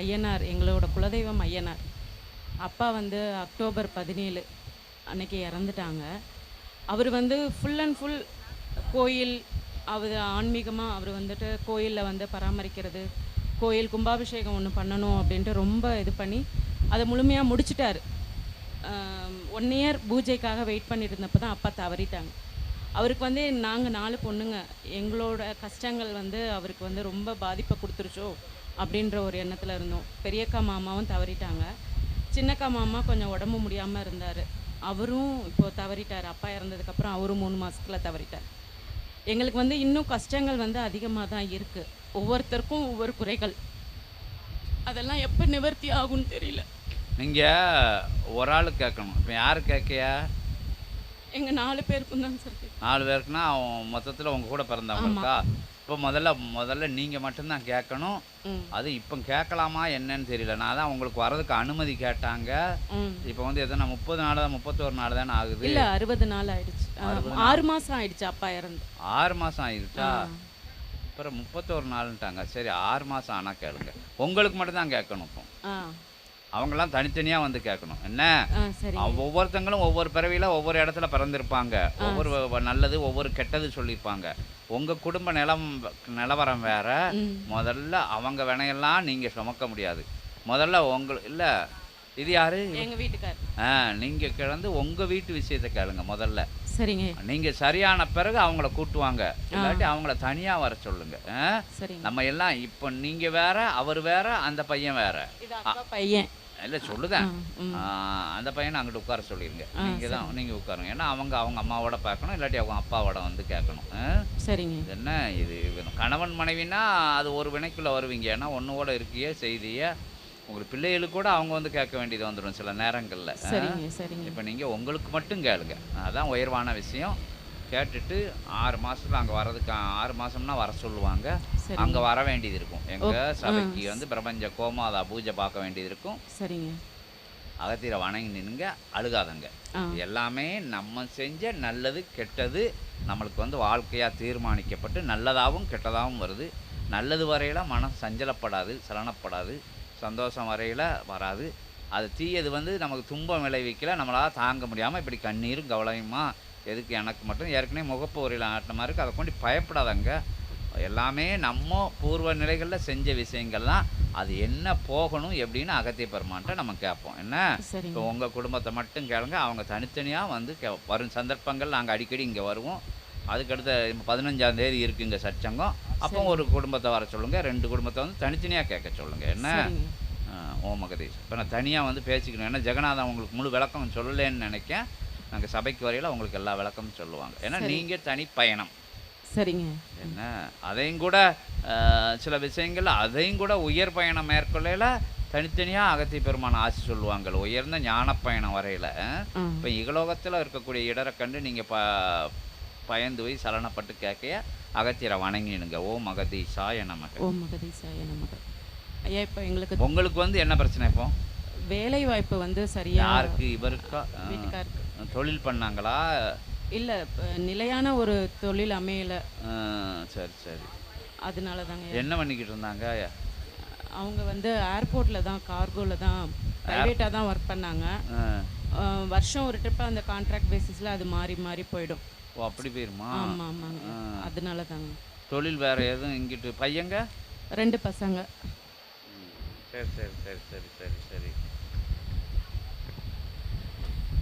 ஐயனார் எங்களோட குலதெய்வம் ஐயனார். அப்பா வந்து அக்டோபர் பதினேழு அன்னைக்கு இறந்துட்டாங்க. அவர் வந்து ஃபுல் அண்ட் ஃபுல் கோயில் அவர் ஆன்மீகமாக அவர் வந்துட்டு கோயிலில் வந்து பராமரிக்கிறது கோயில் கும்பாபிஷேகம் ஒன்று பண்ணணும் அப்படின்ட்டு ரொம்ப இது பண்ணி அதை முழுமையாக முடிச்சிட்டார். ஒன் இயர் பூஜைக்காக வெயிட் பண்ணிட்டு இருந்தப்போ தான் அப்பா தவறிட்டாங்க. அவருக்கு வந்து நாங்கள் நாலு பொண்ணுங்க. எங்களோட கஷ்டங்கள் வந்து அவருக்கு வந்து ரொம்ப பாதிப்பை கொடுத்துருச்சோ அப்படின்ற ஒரு எண்ணத்தில் இருந்தோம். பெரியக்கா மாமாவும் தவறிட்டாங்க. சின்னக்கா மாமா கொஞ்சம் உடம்பு முடியாமல் இருந்தார். அவரும் இப்போது தவறிட்டார். அப்பா இறந்ததுக்கப்புறம் அவரும் மூணு மாதத்தில் தவறிட்டார். எங்களுக்கு வந்து இன்னும் கஷ்டங்கள் வந்து அதிகமாக தான் இருக்குது ஒவ்வொருத்தருக்கும் ஒவ்வொரு குறைகள். அதெல்லாம் எப்போ நிவர்த்தி ஆகும்னு தெரியல. நீங்கள் ஒரு ஆள் கேட்கணும். இப்போ யார் கேட்கையா எங்கள் நாலு பேருக்கும் தான் சார். நாலு பேருக்குன்னா அவன் மொத்தத்தில் உங்கள் கூட பிறந்தவங்களுக்கா இப்போ முதல்ல முதல்ல நீங்கள் மட்டும்தான் கேட்கணும். அது இப்போ கேட்கலாமா என்னன்னு தெரியல. நான் தான் உங்களுக்கு வரதுக்கு அனுமதி கேட்டாங்க. இப்போ வந்து எத்தனை முப்பது நாள் தான் முப்பத்தோரு நாள் தானே ஆகுது? இல்ல அறுபது நாள் ஆயிடுச்சு. ஆறு மாசம் ஆயிடுச்சு அப்பா இறந்து. ஆறு மாதம் ஆயிடுச்சா அப்புறம் முப்பத்தோரு நாளுன்ட்டாங்க. சரி ஆறு மாதம் ஆனால் கேளுங்க. உங்களுக்கு மட்டும்தான் கேட்கணும் இப்போ. அவங்கெல்லாம் தனித்தனியாக வந்து கேட்கணும். என்ன? ஆ சரி. அவ- ஒவ்வொருத்தங்களும் ஒவ்வொரு பிறவியில் ஒவ்வொரு இடத்துல பிறந்திருப்பாங்க. ஒவ்வொரு நல்லது ஒவ்வொரு கெட்டது சொல்லியிருப்பாங்க உங்கள் குடும்ப நிலம் நிலவரம் வேற. முதல்ல அவங்க வினையெல்லாம் நீங்கள் சுமக்க முடியாது. முதல்ல உங்கள் இல்லை இது யாரு? எங்க வீட்டுக்கார். ஆ நீங்கள் கிடந்து உங்கள் வீட்டு விஷயத்தை கேளுங்க முதல்ல. சரிங்க. நீங்கள் சரியான பிறகு அவங்கள கூட்டுவாங்க. இல்லாட்டி அவங்கள தனியாக வர சொல்லுங்க. நம்ம எல்லாம் இப்போ நீங்கள் வேற அவர் வேற அந்த பையன் வேற. பையன். இல்லை சொல்லுதேன் அந்த பையனை அங்கிட்டு உட்கார சொல்லிடுங்க நீங்கள் தான் நீங்கள் உட்காருங்க ஏன்னா அவங்க அவங்க அம்மாவோட பார்க்கணும் இல்லாட்டி அவங்க அப்பாவோட வந்து கேட்கணும்? சரிங்க. இது என்ன? இது இது கணவன் மனைவினா அது ஒரு வினைக்குள்ளே வருவீங்க. ஏன்னா ஒன்றோட இருக்கிய செய்திய. உங்களுக்கு பிள்ளைகளுக்கு கூட அவங்க வந்து கேட்க வேண்டியது வந்துடும் சில நேரங்களில். சரிங்க சரிங்க. இப்போ நீங்கள் உங்களுக்கு மட்டும் கேளுங்க. அதான் உயர்வான விஷயம். கேட்டுட்டு ஆறு மாதத்துல அங்கே வர்றதுக்கு ஆறு மாதம்னா வர சொல்லுவாங்க. அங்கே வர வேண்டியது இருக்கும். எங்கள் சபைக்கு வந்து பிரபஞ்ச கோமாதா பூஜை பார்க்க வேண்டியது இருக்கும். சரிங்க. அகத்தீரை வணங்கி நின்னுங்க அழுகாதங்க. எல்லாமே நம்ம செஞ்ச நல்லது கெட்டது நம்மளுக்கு வந்து வாழ்க்கையாக தீர்மானிக்கப்பட்டு நல்லதாகவும் கெட்டதாகவும் வருது. நல்லது வரையில மனம் சஞ்சலப்படாது சலனப்படாது. சந்தோஷம் வரையில வராது. அது தீயது வந்து நமக்கு துன்பம் விளைவிக்கல நம்மளால் தாங்க முடியாமல் இப்படி கண்ணீரும் கவலையுமா எதுக்கு எனக்கு மட்டும்? ஏற்கனவே முகப்பு உரையில் ஆட்டின மாதிரி அதை கொண்டு பயப்படாதங்க. எல்லாமே நம்ம பூர்வ நிலைகளில் செஞ்ச விஷயங்கள்லாம் அது என்ன போகணும் எப்படின்னு அகத்திய பெருமான்ட்ட நம்ம கேட்போம். என்ன? இப்போ உங்கள் குடும்பத்தை மட்டும் கேளுங்க. அவங்க தனித்தனியாக வந்து கே வரும் சந்தர்ப்பங்கள் நாங்கள் அடிக்கடி இங்கே வருவோம். அதுக்கடுத்த பதினஞ்சாம் தேதி இருக்கு இங்கே சச்சங்கம். அப்போ ஒரு குடும்பத்தை வர சொல்லுங்க ரெண்டு குடும்பத்தை வந்து தனித்தனியாக கேட்க சொல்லுங்க. என்ன? சரிங்க. ஆ, ஓ மகதீஷ். இப்போ நான் தனியாக வந்து பேசிக்கணும். ஏன்னா ஜெகநாதன் உங்களுக்கு முழு விளக்கம் சொல்லலேன்னு நினைக்கேன். நாங்கள் சபைக்கு வரையில உங்களுக்கு எல்லா விளக்கமும் சொல்லுவாங்க. ஏன்னா நீங்கள் தனி பயணம். சரிங்க. என்ன? அதையும் கூட சில விஷயங்கள் அதையும் கூட உயர் பயணம் மேற்கொள்ளையில் தனித்தனியாக அகத்திய பெருமான ஆசி சொல்லுவாங்க உயர்ந்த ஞான பயணம் வரையில். இப்போ இகலோகத்தில் இருக்கக்கூடிய இடரை கண்டு நீங்கள் ப பயந்து போய் சலனப்பட்டு கேட்கைய அகத்தியரை வணங்கினுங்க. ஓ மகதீஷாய நமக்கு ஓம் மகதீசாய நமக. ஐயா இப்போ எங்களுக்கு உங்களுக்கு வந்து என்ன பிரச்சனை இப்போ? வேலை வாய்ப்பு வந்து சரியா யாருக்கு? இவருக்கா? வீட்டுக்காருக்கு. தொழில் பண்ணாங்களா? இல்ல நிலையான ஒரு தொழில் அமையல. சரி சரி. அதனால தாங்க என்ன பண்ணிக்கிட்டு இருந்தாங்க அவங்க வந்து ஏர்போர்ட்டில் தான் கார்கோவில் தான் ப்ரைவேட்டாக தான் ஒர்க் பண்ணாங்க. வருஷம் ஒரு ட்ரிப் அந்த கான்ட்ராக்ட் பேசிஸில் அது மாறி மாறி போயிடும். ஓ அப்படி போயிருமா? ஆமாம் ஆமாங்க அதனால தாங்க தொழில் வேற எதுவும் இங்கிட்டு பையங்க? ரெண்டு பசங்க. சரி சரி சரி சரி சரி சரி.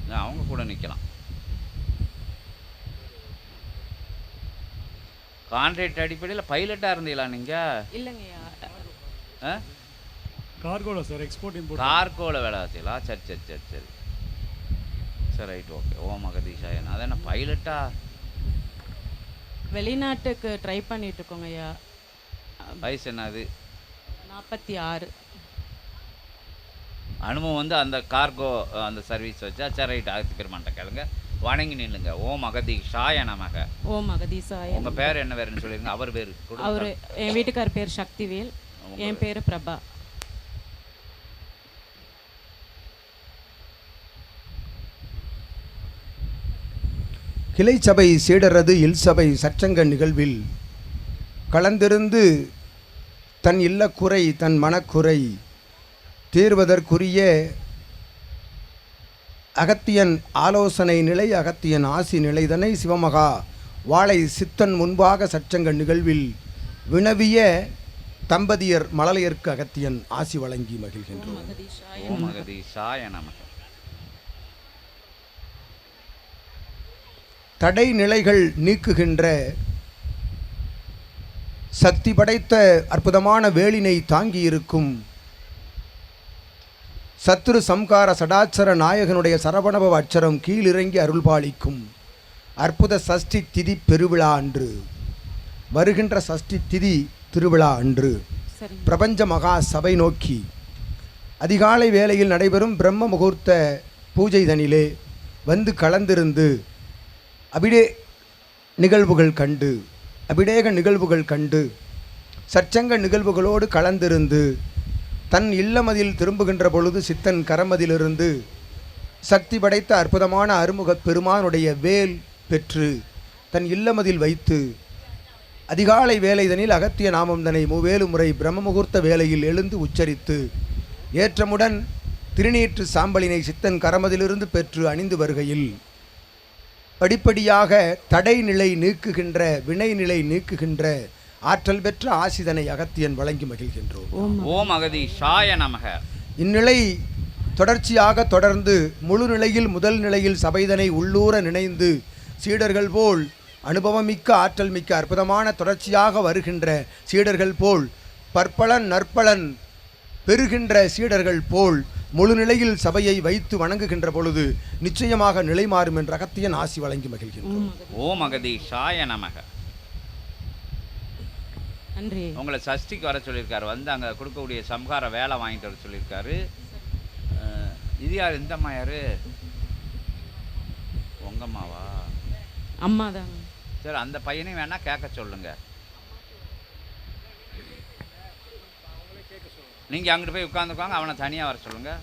நான் அவங்க கூட நிற்கலாம் கான்ட்ராக்ட் அடிப்படையில் பைலட்டாக இருந்தீங்களா நீங்கள் இல்லைங்கய்யா ஆ? கார்கோவில் சார் எக்ஸ்போர்ட் இம்போர்ட் கார்கோவில் வேலை பார்த்தீங்களா சரி சரி சரி சரி. சரி ரைட் ஓகே ஓ மகதீஷாயன். அது என்ன பைலட்டா வெளிநாட்டுக்கு ட்ரை பண்ணிட்டு இருக்கோங்க ஐயா. வயசு என்னது? நாற்பத்தி ஆறு. அனுபவம் வந்து அந்த கார்கோ அந்த சர்வீஸ் வச்சா? சரி ரைட் ஆயிரத்தி பெருமான்ட்ட கேளுங்க. வணங்கி நில்லுங்க. ஓ மகதீஷாய நமக ஓ மகதீசாய உங்க பேர் என்ன பேருன்னு சொல்லிருங்க அவர் பேர் அவர் என் வீட்டுக்கார் பேர் சக்திவேல். என் பேர் பிரபா. கிளை சபை சீடரது இல் சபை சற்சங்க நிகழ்வில் கலந்திருந்து தன் இல்லக்குறை தன் மனக்குறை தீர்வதற்குரிய அகத்தியன் ஆலோசனை நிலை அகத்தியன் ஆசி நிலைதனை சிவமகா வாளை சித்தன் முன்பாக சச்சங்க நிகழ்வில் வினவிய தம்பதியர் மழலையர்க்கு அகத்தியன் ஆசி வழங்கி மகிழ்கின்றோம் மகதீஷாய ஓம் அகதீஷாய நமக தடை நிலைகள் நீக்குகின்ற சக்தி படைத்த அற்புதமான வேலினை தாங்கியிருக்கும் சத்ரு சம்கார சடாச்சர நாயகனுடைய சரவணபவ அச்சரம் கீழிறங்கி அருள்பாலிக்கும் அற்புத சஷ்டி திதி பெருவிழா அன்று. வருகின்ற சஷ்டி திதி திருவிழா அன்று. பிரபஞ்ச மகா சபை நோக்கி. அதிகாலை வேளையில் நடைபெறும் பிரம்ம முகூர்த்த பூஜை தனிலே வந்து கலந்திருந்து அபிடே நிகழ்வுகள் கண்டு அபிடேக நிகழ்வுகள் கண்டு சற்சங்க நிகழ்வுகளோடு கலந்திருந்து தன் இல்லமதில் திரும்புகின்ற பொழுது சித்தன் கரமதிலிருந்து சக்தி படைத்த அற்புதமான அருமுகப் பெருமானுடைய வேல் பெற்று தன் இல்லமதில் வைத்து அதிகாலை வேலைதனில் அகத்திய நாமம் தனை மூவேலு முறை பிரம்ம முகூர்த்த வேலையில் எழுந்து உச்சரித்து ஏற்றமுடன் திருநீற்று சாம்பலினை சித்தன் கரமதிலிருந்து பெற்று அணிந்து வருகையில் படிப்படியாக தடை நிலை நீக்குகின்ற வினை நிலை நீக்குகின்ற ஆற்றல் பெற்ற ஆசிதனை அகத்தியன் வழங்கி மகிழ்கின்றோம். ஓம் ஓம் அகதீஷாய நமக. இந்நிலை தொடர்ச்சியாக தொடர்ந்து முழு நிலையில் முதல் நிலையில் சபைதனை உள்ளூர நினைந்து சீடர்கள் போல் அனுபவமிக்க ஆற்றல் மிக்க அற்புதமான தொடர்ச்சியாக வருகின்ற சீடர்கள் போல் பற்பலன் நற்பலன் பெறுகின்ற சீடர்கள் போல் முழு நிலையில் சபையை வைத்து வணங்குகின்ற பொழுது நிச்சயமாக நிலை மாறும் என்ற அகத்தியன் ஆசி வழங்கி மகிழ்கின்றோம் ஓம் அகதீஷாய நமக. நன்றி. உங்களை சஷ்டிக்கு வர சொல்லியிருக்காரு. வந்து அங்கே கொடுக்கக்கூடிய சம்ஹார வேலை வாங்கிட்டு வர சொல்லியிருக்காரு. அஹ், இது யார்? இந்த அம்மா யாரு? உங்கம்மாவா அம்மா தாங்க சரி அந்த பையனையும் வேணா கேட்க சொல்லுங்க. நீங்கள் அங்கிட்டு போய் உட்காந்துக்குவாங்க அவனை தனியாக வர சொல்லுங்கள்